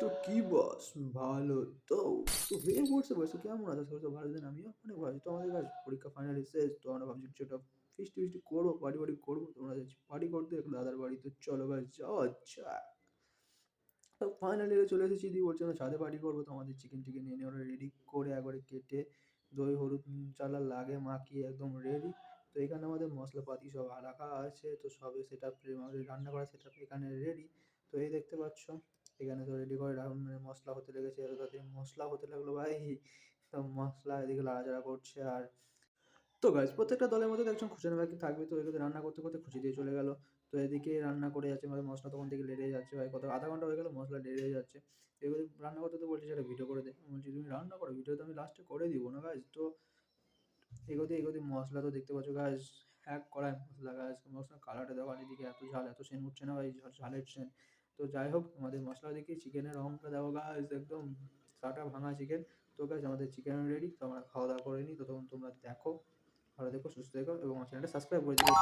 তো কি বস ভালো তো তো হয়ে পড়ছে বয়স কেমন আছে? শরীর ভালো দিন আমিও অনেক ভালো তো আমাদের কাছে পরীক্ষা ফাইনালি শেষ, তো আমরা ভাবছি কিছু ফিস্টি ফিস্টি করব পার্টি ফার্টি করব। তোমরা যাচ্ছি পার্টি করতে একটু দাদার বাড়ি। তো চলো ভাই, যাওয়া যাক। তো ফাইনালি চলে এসেছি দিয়ে বলছে আমরা ছাদে পার্টি করব। তো আমাদের চিকেন টিকেন এনে ওরা রেডি করে একবারে কেটে দই, হলুদ চালা লাগে, মাখিয়ে একদম রেডি তো এখানে আমাদের মশলাপাতি সব রাখা আছে। তো সবে সেটা আমাদের রান্না করা সেটা এখানে রেডি তো এই দেখতে পাচ্ছ এখানে তো রেডি করে মানে মশলা হতে লেগেছে, এত মশলা হতে লাগল ভাই। তো মশলা এদিকে লাড়াচাড়া করছে আর তো গাছ প্রত্যেকটা দলের মধ্যে একজন খুচরো ব্যক্তি থাকবে? তো এগুলো রান্না করতে করতে খুশি দিয়ে চলে গেল। তো এদিকে রান্না করে যাচ্ছে মানে মশলা তখন থেকে লেড়ে যাচ্ছে ভাই, কত আধা ঘণ্টা হয়ে গেল মশলা লেড়ে যাচ্ছে। এগুলো রান্না করতে তো বলছি, সেটা ভিডিও করে দে। বলছি, তুমি রান্না করো ভিডিও তো আমি লাস্টে করে দিব না গাছ তো এগোতে এগোতে মশলা তো দেখতে পাচ্ছ গাছ এক কড়াই মশলা গাছ মশলা কালারটা দেখো এদিকে এত ঝাল, এত সেন উঠছে না ভাই, ঝাল- ঝালের সেন তো যাই হোক আমাদের মশলা দেখি চিকেনের রঙটা দেখো গাছ একদম কাটা ভাঙা চিকেন তো গাছ আমাদের চিকেন রেডি তো আমরা খাওয়া দাওয়া করে নিই। তো তখন তোমরা দেখো, ভালো দেখো সুস্থ দেখো এবং আমার চ্যানেলটা সাবস্ক্রাইব করে দিও।